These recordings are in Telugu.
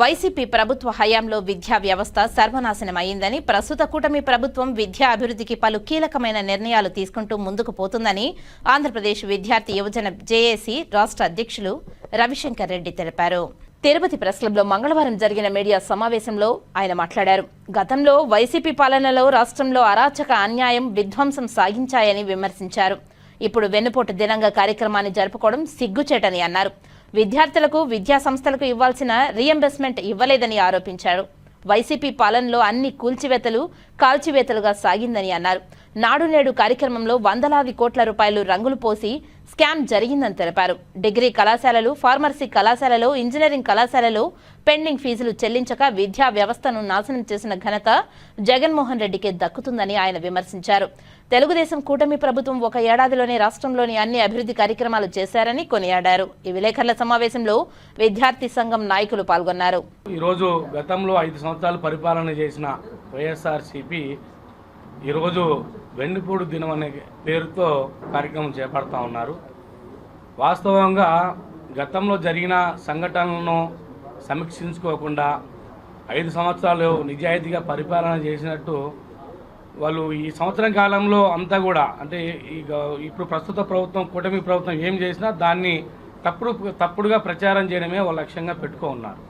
వైసీపీ ప్రభుత్వ హయాంలో విద్యా వ్యవస్థ సర్వనాశనమైందని ప్రస్తుత కూటమి ప్రభుత్వం విద్యా అభివృద్ధికి పలు కీలకమైన నిర్ణయాలు తీసుకుంటూ ముందుకు పోతుందని ఆంధ్రప్రదేశ్ విద్యార్థి యువజన జేఏసీ రాష్ట్ర అధ్యక్షులు రవిశంకర్ రెడ్డి తెలిపారు. తిరుపతి ప్రెస్ క్లబ్లో మంగళవారం జరిగిన మీడియా సమావేశంలో ఆయన మాట్లాడారు. గతంలో వైసీపీ పాలనలో రాష్ట్రంలో అరాచక అన్యాయం విధ్వంసం సాగించాయని విమర్శించారు. ఇప్పుడు వెన్నుపోటు దినంగా కార్యక్రమాన్ని జరుపుకోవడం సిగ్గుచేటని అన్నారు. విద్యార్థులకు విద్యా సంస్థలకు ఇవ్వాల్సిన రీఎంబర్స్మెంట్ ఇవ్వలేదని ఆరోపించారు. వైసీపీ పాలనలో అన్ని కూల్చివేతలు కాల్చివేతలుగా సాగిందని అన్నారు. నాడు నేడు కార్యక్రమంలో వందలాది కోట్ల రూపాయలు రంగులు పోసి స్కామ్ జరిగిందని తెలిపారు. డిగ్రీ కళాశాలలు ఫార్మసీ కళాశాలలో ఇంజనీరింగ్ కళాశాలలో పెండింగ్ ఫీజులు చెల్లించక విద్యా వ్యవస్థను నాశనం చేసిన ఘనత జగన్మోహన్ రెడ్డికే దక్కుతుందని ఆయన విమర్శించారు. తెలుగుదేశం కూటమి ప్రభుత్వం ఒక ఏడాదిలోనే రాష్ట్రంలోని అన్ని అభివృద్ధి కార్యక్రమాలు చేశారని కొనియాడారు. ఈ విలేకరుల సమావేశంలో విద్యార్థి సంఘం నాయకులు పాల్గొన్నారు. ఈరోజు గతంలో ఐదు సంవత్సరాలు పరిపాలన చేసిన వైఎస్ఆర్సిపి ఈరోజు వెన్నుపూడు దినం అనే పేరుతో కార్యక్రమం చేపడతా ఉన్నారు. వాస్తవంగా గతంలో జరిగిన సంఘటనలను సమీక్షించుకోకుండా ఐదు సంవత్సరాలు నిజాయితీగా పరిపాలన చేసినట్టు వాళ్ళు ఈ సంవత్సరం కాలంలో అంతా కూడా అంటే ఈ ఇప్పుడు ప్రస్తుత ప్రభుత్వం కూటమి ప్రభుత్వం ఏం చేసినా దాన్ని తప్పుడు తప్పుడుగా ప్రచారం చేయడమే వాళ్ళు లక్ష్యంగా పెట్టుకో ఉన్నారు.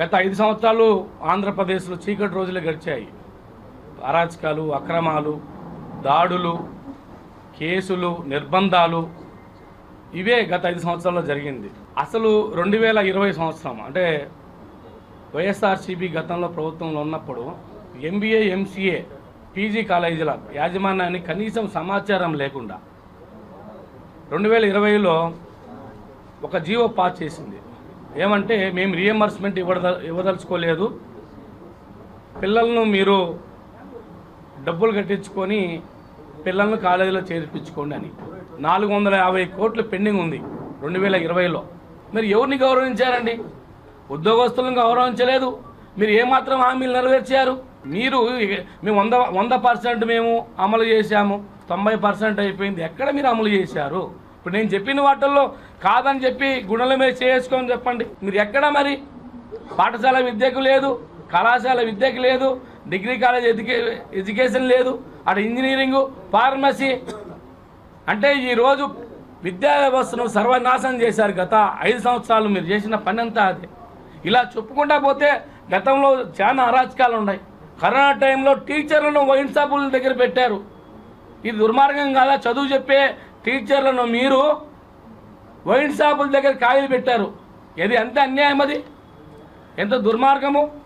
గత ఐదు సంవత్సరాలు ఆంధ్రప్రదేశ్లో చీకటి రోజులు గడిచాయి. అరాచకాలు అక్రమాలు దాడులు కేసులు నిర్బంధాలు ఇవే గత ఐదు సంవత్సరాల్లో జరిగింది. అసలు రెండు వేల ఇరవై సంవత్సరం అంటే వైఎస్ఆర్సీపీ గతంలో ప్రభుత్వంలో ఉన్నప్పుడు ఎంబీఏ ఎంసీఏ పీజీ కాలేజీల యాజమాన్యాన్ని కనీసం సమాచారం లేకుండా రెండు వేల ఇరవైలో ఒక జీవో పాస్ చేసింది. ఏమంటే మేము రియంబర్స్మెంట్ ఇవ్వద ఇవ్వదలుచుకోలేదు. పిల్లలను మీరు డబ్బులు కట్టించుకొని పిల్లలను కాలేజీలో చేర్పించుకోండి అని. నాలుగు వందల యాభై కోట్లు పెండింగ్ ఉంది రెండు వేల ఇరవైలో. మీరు ఎవరిని గౌరవించారండి? ఉద్యోగస్తులను గౌరవించలేదు. మీరు ఏమాత్రం హామీలు నెరవేర్చారు? మీరు మేము వంద వంద పర్సెంట్ మేము అమలు చేశాము. తొంభై పర్సెంట్ అయిపోయింది. ఎక్కడ మీరు అమలు చేశారు? ఇప్పుడు నేను చెప్పిన వాటిల్లో కాదని చెప్పి గుణల మీద చేసుకోమని చెప్పండి. మీరు ఎక్కడ మరి? పాఠశాల విద్యకు లేదు కళాశాల విద్యకు లేదు డిగ్రీ కాలేజ్ ఎడ్యుకే ఎడ్యుకేషన్ లేదు. అటు ఇంజనీరింగు ఫార్మసీ. అంటే ఈరోజు విద్యా వ్యవస్థను సర్వనాశనం చేశారు గత ఐదు సంవత్సరాలు మీరు చేసిన పని అంతా అదే. ఇలా చెప్పుకుంటా పోతే గతంలో చాలా అరాచకాలు ఉన్నాయి. కరోనా టైంలో టీచర్లను వైన్షాపుల దగ్గర పెట్టారు. ఇది దుర్మార్గం కాదా? చదువు చెప్పే టీచర్లను మీరు వైన్ షాపుల దగ్గర కాయలు పెట్టారు. ఇది ఎంత అన్యాయం అది? ఎంత దుర్మార్గము?